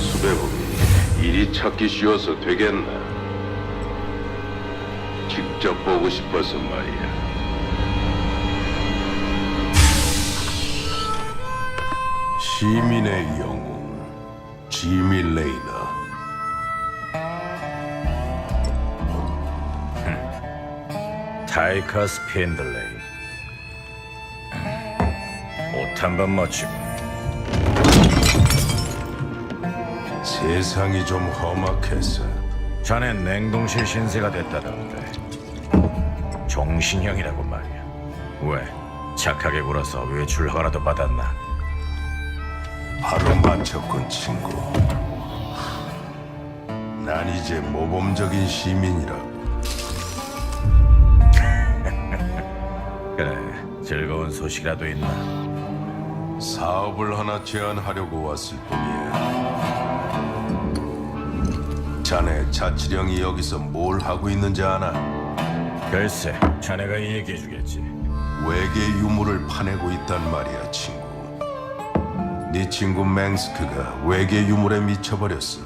수배범이 이리 찾기 쉬워서 되겠나? 직접 보고 싶어서 말이야. 시민의 영웅 지미 레이너. 타이커스 핀들레이 옷 한번 멋지고 세상이 좀 험악해서 자네 냉동실 신세가 됐다던데 종신형이라고 말이야 왜 착하게 굴어서 외출 허가라도 받았나 바로 맞췄군 친구. 난 이제 모범적인 시민이라고. 그래 즐거운 소식이라도 있나 사업을 하나 제안하려고 왔을 뿐이야. 자네 자치령이 여기서 뭘 하고 있는지 아나? 글쎄 자네가 얘기해 주겠지 외계 유물을 파내고 있단 말이야, 친구. 네 친구 맹스크가 외계 유물에 미쳐버렸어.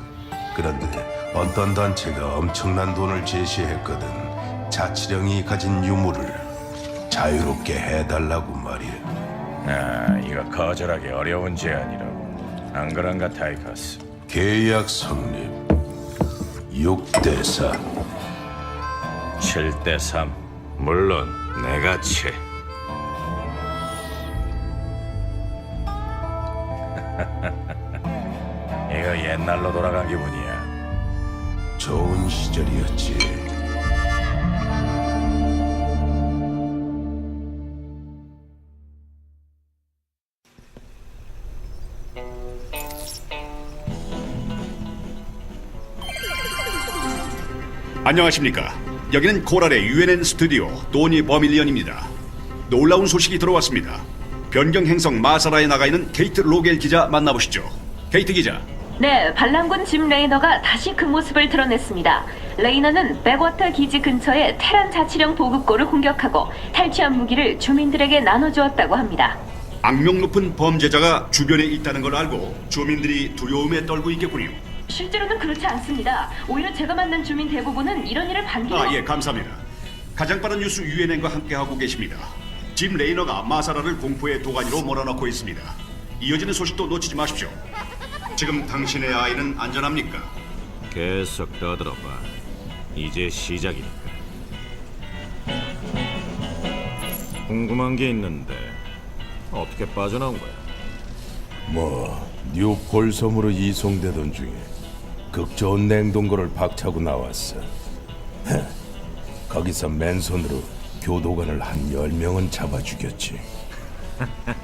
그런데 어떤 단체가 엄청난 돈을 제시했거든. 자치령이 가진 유물을 자유롭게 해달라고 말이야. 아 이거 거절하기 어려운 제안이라고 안 그런가 타이커스 계약 성립 6대4 7대 3 물론 내가 채 이거 옛날로 돌아간 기분이야. 좋은 시절이었지 안녕하십니까. 여기는 코랄의 UNN 스튜디오 도니 버밀리언입니다. 놀라운 소식이 들어왔습니다. 변경 행성 마사라에 나가 있는 케이트 로겔 기자 만나보시죠. 케이트 기자. 네, 반란군 짐 레이너가 다시 그 모습을 드러냈습니다. 레이너는 백워터 기지 근처의 테란 자치령 보급고를 공격하고 탈취한 무기를 주민들에게 나눠주었다고 합니다. 악명 높은 범죄자가 주변에 있다는 걸 알고 주민들이 두려움에 떨고 있겠군요. 실제로는 그렇지 않습니다. 오히려 제가 만난 주민 대부분은 이런 일을 반기로 아, 예, 감사합니다. 가장 빠른 뉴스 UNN과 함께하고 계십니다. 짐 레이너가 마사라를 공포의 도가니로 몰아넣고 있습니다. 이어지는 소식도 놓치지 마십시오. 지금 당신의 아이는 안전합니까? 계속 떠들어봐 이제 시작이니까 궁금한 게 있는데 어떻게 빠져나온 거야? 뭐 뉴폴 섬으로 이송되던 중에 극 좋은 냉동고를 박차고 나왔어 헤, 거기서 맨손으로 교도관을 한 열명은 잡아 죽였지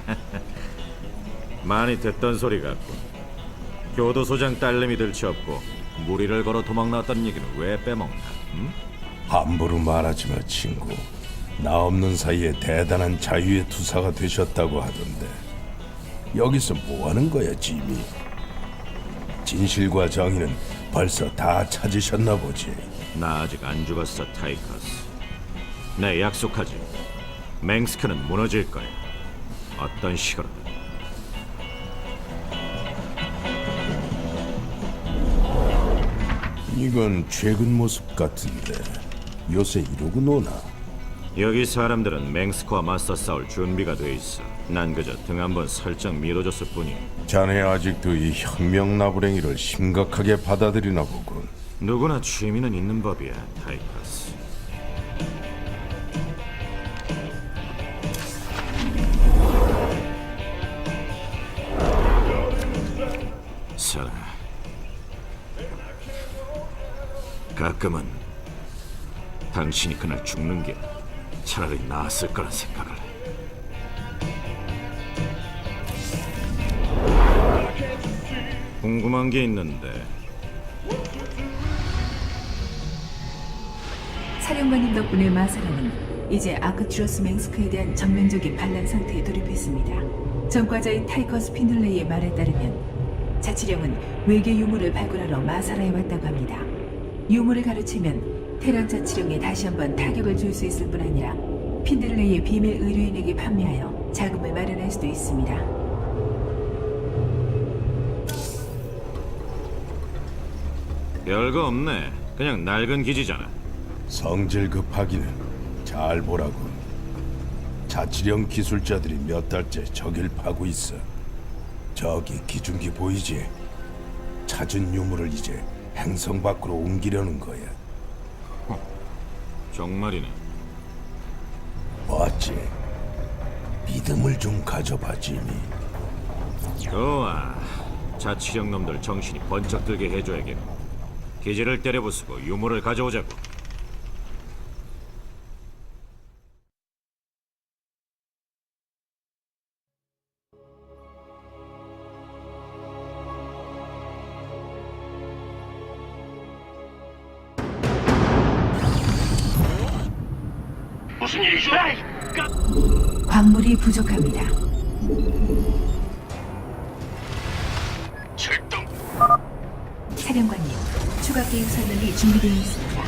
많이 듣던 소리 같군. 교도소장 딸내미 들치었고 무리를 걸어 도망 나왔다는 얘기는 왜 빼먹나? 응? 함부로 말하지 마 친구 나 없는 사이에 대단한 자유의 투사가 되셨다고 하던데 여기서 뭐 하는 거야 짐이 진실과 정의는 벌써 다 찾으셨나 보지 나 아직 안 죽었어, 타이커스. 내 약속하지. 맹스크는 무너질 거야. 어떤 식으로든. 이건 최근 모습 같은데 요새 이러고 노나 여기 사람들은 맹스크와 맞서 싸울 준비가 돼 있어. 난 그저 등 한번 살짝 밀어줬을 뿐이야. 자네 아직도 이 혁명 나부랭이를 심각하게 받아들이나 보군 누구나 취미는 있는 법이야, 타이커스. 사라. 가끔은 당신이 그날 죽는 게 차라리 나았을 거란 생각을 궁금한 게 있는데 사령관님 덕분에 마사라는 이제 아크트로스 맹스크에 대한 전면적인 반란 상태에 돌입했습니다. 전과자인 타이커스 핀들레이의 말에 따르면 자치령은 외계 유물을 발굴하러 마사라에 왔다고 합니다. 유물을 가르치면 테란 자치령에 다시 한번 타격을 줄 수 있을 뿐 아니라 핀들레이의 비밀 의뢰인에게 판매하여 자금을 마련할 수도 있습니다. 별거 없네. 그냥 낡은 기지잖아. 성질 급하기는 잘 보라고. 자치령 기술자들이 몇 달째 저길 파고 있어. 저기 기중기 보이지? 찾은 유물을 이제 행성 밖으로 옮기려는 거야. 정말이네. 어찌 믿음을 좀 가져봐, 지미. 좋아. 자치령 놈들 정신이 번쩍 들게 해줘야겠고. 기지를 때려부수고 유물을 가져오자고. 무슨 일이죠? 광물이 부족합니다. 출동. 사령관님, 추가 계획 설명이 준비되어 있습니다.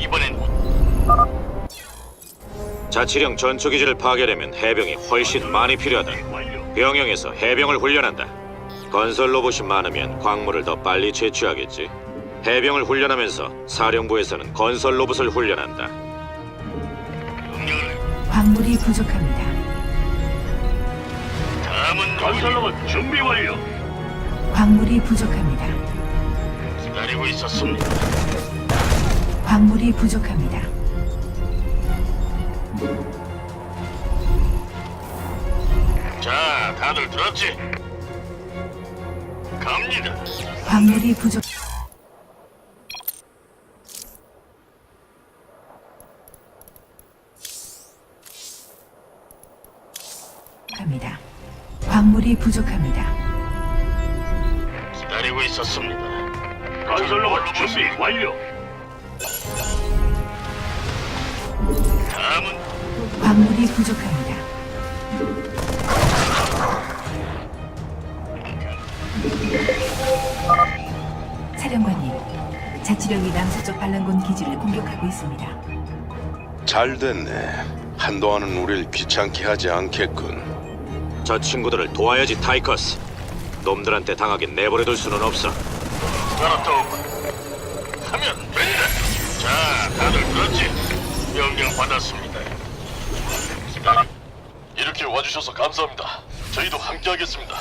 이번엔 자치령 전초기지를 파괴되면 해병이 훨씬 많이 필요하다. 병영에서 해병을 훈련한다. 건설 로봇이 많으면 광물을 더 빨리 채취하겠지. 해병을 훈련하면서 사령부에서는 건설 로봇을 훈련한다. 광물이 부족합니다. 다음은 건설 로봇 준비 완료. 광물이 부족합니다. 기다리고 있었습니다. 광물이 부족합니다. 자, 다들 들었지? 갑니다. 광물이 부족. 있었습니다. 건설로봇 준비 완료. 다음은 광물이 부족합니다. 사령관님, 자치령이 남서쪽 반란군 기지를 공격하고 있습니다. 잘 됐네. 한동안은 우릴 귀찮게 하지 않겠군. 저 친구들을 도와야지 타이커스. 놈들한테 당하긴 내버려둘 수는 없어. 알았다. 하면 된다. 자, 다들 들었지? 명령 받았습니다. 이렇게 와주셔서 감사합니다. 저희도 함께하겠습니다.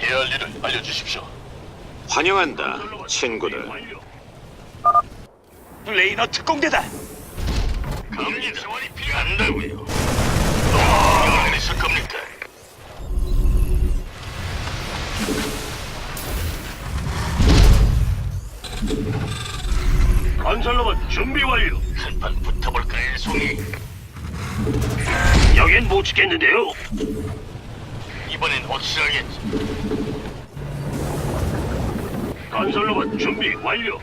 해야 할 일을 알려주십시오. 환영한다, 친구들. 레이너 특공대다. 갑니다. 지원이 필요한다고요. 명령을 내리실 겁니까? 건설로봇 준비 완료. 한판 붙어볼까요, 송이? 여긴 못 지켰는데요. 이번엔 확실하겠지. 건설로봇 준비 완료.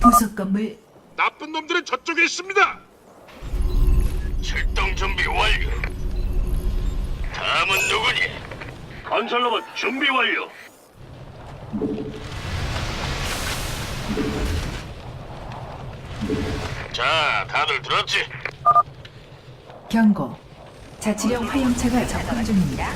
부속 건물 나쁜 놈들은 저쪽에 있습니다. 출동 준비 완료. 다음은? 건설로봇 준비 완료. 자, 다들 들었지? 경고. 자치령 화염차가 접근 중입니다.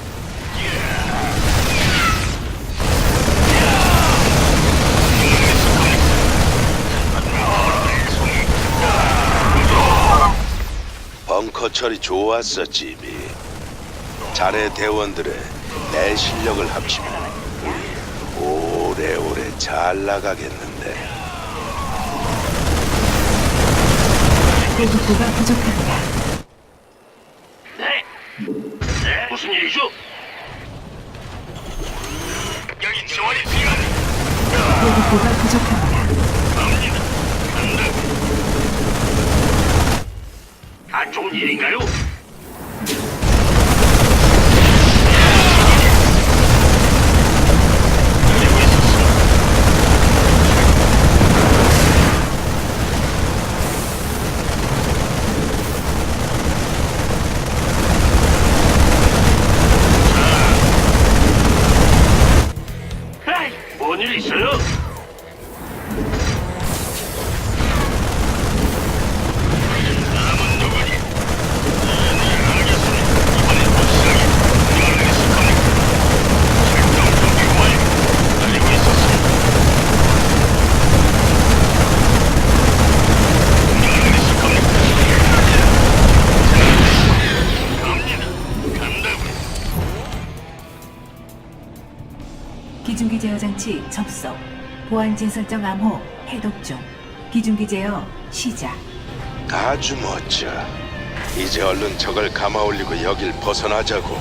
벙커 처리 좋았어, 지미. 자네 대원들의 내 실력을 합치면 우리 오래오래 잘 나가겠는데. 보급고가 부족합니다. 네. 네. 무슨 일이죠? 여기 지원이 필요합니다. 보급고가 부족합니다. 갑니다. 간다. 안 좋은 일인가요? 장치 접속. 보안 재설정 암호 해독 중. 기중기 제어 시작. 아주 멋져. 이제 얼른 적을 감아올리고 여길 벗어나자고.